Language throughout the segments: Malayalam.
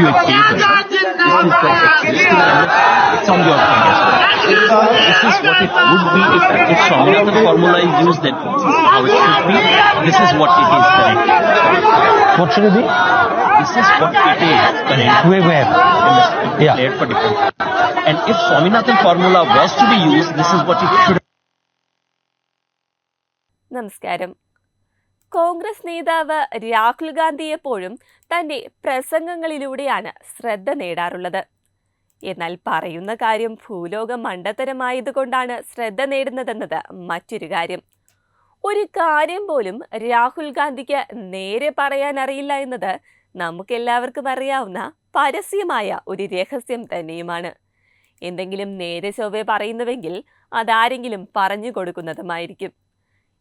you a table. This is the it's on your thing as well. This is what it would be if, if Swaminathan formula is used, then this is how it should be. This is what it is currently. What should it be? This is what it is currently. Where? where? in the Yeah. declared for different. And if Swaminathan formula was to be used, this is what it should നമസ്കാരം കോൺഗ്രസ് നേതാവ് രാഹുൽ ഗാന്ധി എപ്പോഴും തന്റെ പ്രസംഗങ്ങളിലൂടെയാണ് ശ്രദ്ധ നേടാറുള്ളത്. എന്നാൽ പറയുന്ന കാര്യം ഭൂലോകം മണ്ടത്തരമായതുകൊണ്ടാണ് ശ്രദ്ധ നേടുന്നതെന്നത് മറ്റൊരു കാര്യം. ഒരു കാര്യം പോലും രാഹുൽ ഗാന്ധിക്ക് നേരെ പറയാൻ അറിയില്ല എന്നത് നമുക്കെല്ലാവർക്കും അറിയാവുന്ന പരസ്യമായ ഒരു രഹസ്യം തന്നെയുമാണ്. എന്തെങ്കിലും നേരെ ചൊവ്വെ പറയുന്നുവെങ്കിൽ അതാരെങ്കിലും പറഞ്ഞു കൊടുക്കുന്നതുമായിരിക്കും.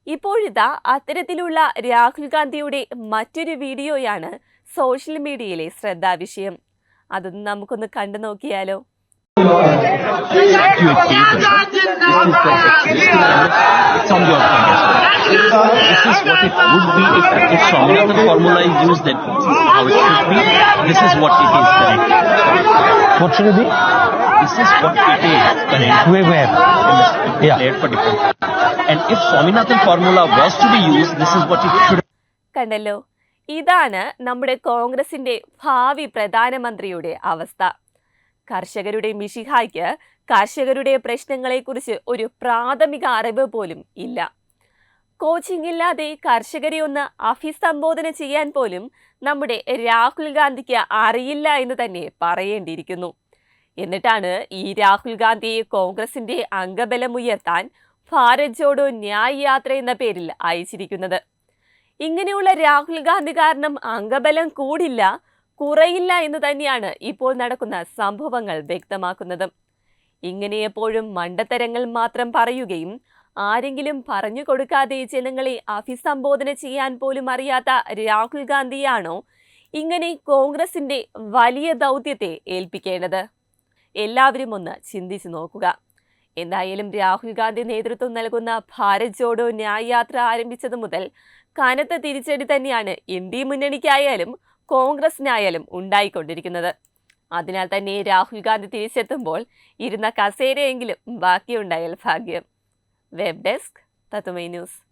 ഇപ്പോഴിതാ അത്തരത്തിലുള്ള രാഹുൽ ഗാന്ധിയുടെ മറ്റൊരു വീഡിയോയാണ് സോഷ്യൽ മീഡിയയിലെ ശ്രദ്ധാവിഷയം. അതൊന്ന് നമുക്കൊന്ന് കണ്ടു നോക്കിയാലോ? And if Swaminathan formula was to be used, this is what it കണ്ടല്ലോ. ഇതാണ് നമ്മുടെ കോൺഗ്രസിന്റെ ഭാവി പ്രധാനമന്ത്രിയുടെ അവസ്ഥ. കർഷകരുടെ മിഷിഹായ്ക്ക് കർഷകരുടെ പ്രശ്നങ്ങളെക്കുറിച്ച് ഒരു പ്രാഥമിക അറിവ് പോലും ഇല്ല. കോച്ചിങ് ഇല്ലാതെ കർഷകരെ ഒന്ന് അഭിസംബോധന ചെയ്യാൻ പോലും നമ്മുടെ രാഹുൽ ഗാന്ധിക്ക് അറിയില്ല എന്ന് തന്നെ പറയേണ്ടിയിരിക്കുന്നു. എന്നിട്ടാണ് ഈ രാഹുൽ ഗാന്ധിയെ കോൺഗ്രസിന്റെ അംഗബലം ഉയർത്താൻ ഭാരത് ജോഡോ ന്യായ് യാത്ര എന്ന പേരിൽ അയച്ചിരിക്കുന്നത്. ഇങ്ങനെയുള്ള രാഹുൽ ഗാന്ധി കാരണം അംഗബലം കൂടില്ല കുറയില്ല എന്ന് തന്നെയാണ് ഇപ്പോൾ നടക്കുന്ന സംഭവങ്ങൾ വ്യക്തമാക്കുന്നത്. ഇങ്ങനെ എപ്പോഴും മണ്ടത്തരങ്ങൾ മാത്രം പറയുകയും ആരെങ്കിലും പറഞ്ഞു കൊടുക്കാതെ ജനങ്ങളെ അഭിസംബോധന ചെയ്യാൻ പോലും അറിയാത്ത രാഹുൽ ഗാന്ധിയാണോ ഇങ്ങനെ കോൺഗ്രസിന്റെ വലിയ ദൗത്യത്തെ ഏൽപ്പിക്കേണ്ടത്? എല്ലാവരും ഒന്ന് ചിന്തിച്ചു നോക്കുക. എന്തായാലും രാഹുൽ ഗാന്ധി നേതൃത്വം നൽകുന്ന ഭാരത് ജോഡോ ന്യായ് യാത്ര ആരംഭിച്ചത് മുതൽ കനത്ത തിരിച്ചടി തന്നെയാണ് എൻ ഡി മുന്നണിക്കായാലും കോൺഗ്രസിനായാലും ഉണ്ടായിക്കൊണ്ടിരിക്കുന്നത്. അതിനാൽ തന്നെ രാഹുൽ ഗാന്ധി തിരിച്ചെത്തുമ്പോൾ ഇരുന്ന കസേരയെങ്കിലും ബാക്കിയുണ്ടായാൽ ഭാഗ്യം. വെബ് ഡെസ്ക് തത്തുമൈ ന്യൂസ്.